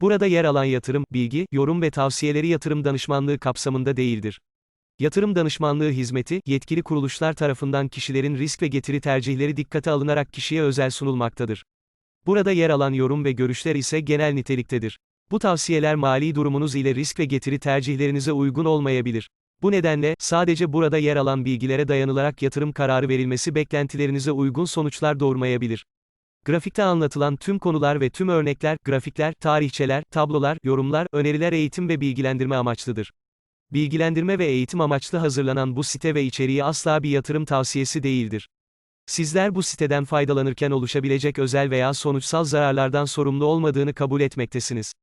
Burada yer alan yatırım, bilgi, yorum ve tavsiyeleri yatırım danışmanlığı kapsamında değildir. Yatırım danışmanlığı hizmeti, yetkili kuruluşlar tarafından kişilerin risk ve getiri tercihleri dikkate alınarak kişiye özel sunulmaktadır. Burada yer alan yorum ve görüşler ise genel niteliktedir. Bu tavsiyeler mali durumunuz ile risk ve getiri tercihlerinize uygun olmayabilir. Bu nedenle, sadece burada yer alan bilgilere dayanılarak yatırım kararı verilmesi beklentilerinize uygun sonuçlar doğurmayabilir. Grafikte anlatılan tüm konular ve tüm örnekler, grafikler, tarihçeler, tablolar, yorumlar, öneriler eğitim ve bilgilendirme amaçlıdır. Bilgilendirme ve eğitim amaçlı hazırlanan bu site ve içeriği asla bir yatırım tavsiyesi değildir. Sizler bu siteden faydalanırken oluşabilecek özel veya sonuçsal zararlardan sorumlu olmadığını kabul etmektesiniz.